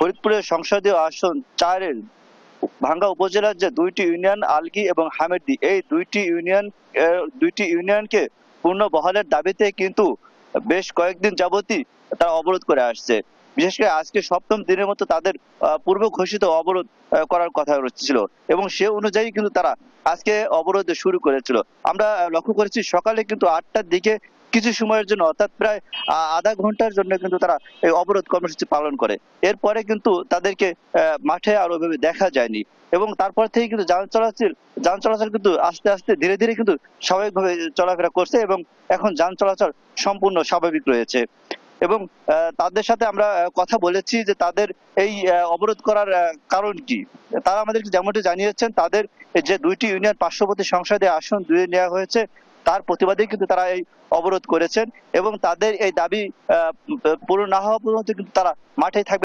ফরিদপুরের সংসদীয় আসন চারের ভাঙ্গা উপজেলার যে দুইটি ইউনিয়ন, আলগি এবং হামেদি, এই দুইটি ইউনিয়ন দুইটি ইউনিয়নকে পূর্ণ বহালের দাবিতে কিন্তু বেশ কয়েকদিন যাবতই তারা অবরোধ করে আসছে। বিশেষ করে আজকে সপ্তম দিনের মতো তাদের পূর্ব ঘোষিত অবরোধ করার কথা ছিল এবং সে অনুযায়ী কিন্তু তারা আজকে অবরোধ শুরু করেছিল। আমরা লক্ষ্য করেছি সকালে কিন্তু আটটার দিকে কিছু সময়ের জন্য, অর্থাৎ প্রায় আধা ঘণ্টার জন্য কিন্তু তারা এই অবরোধ কর্মসূচি পালন করে। এরপরে কিন্তু তাদেরকে মাঠে আর ওইভাবে দেখা যায়নি। এবং তারপর থেকে কিন্তু যান চলাচল যান চলাচল কিন্তু আস্তে আস্তে ধীরে ধীরে কিন্তু স্বাভাবিকভাবে চলাফেরা করছে এবং এখন যান চলাচল সম্পূর্ণ স্বাভাবিক রয়েছে। এবং তাদের সাথে আমরা কথা বলেছি যে তাদের এই অবরোধ করার কারণ কি? তারা আমাদেরকে যেমনটি জানিয়েছেন, তাদের যে দুইটি ইউনিয়ন পার্শ্ববর্তী সংসদে আসন দুয়ে নেওয়া হয়েছে। তার প্রতিবাদে কিন্তু তারা এই অবরোধ করেছেন এবং তাদের এই দাবি পূরণ না হওয়া পর্যন্ত কিন্তু তারা মাঠে থাকবে।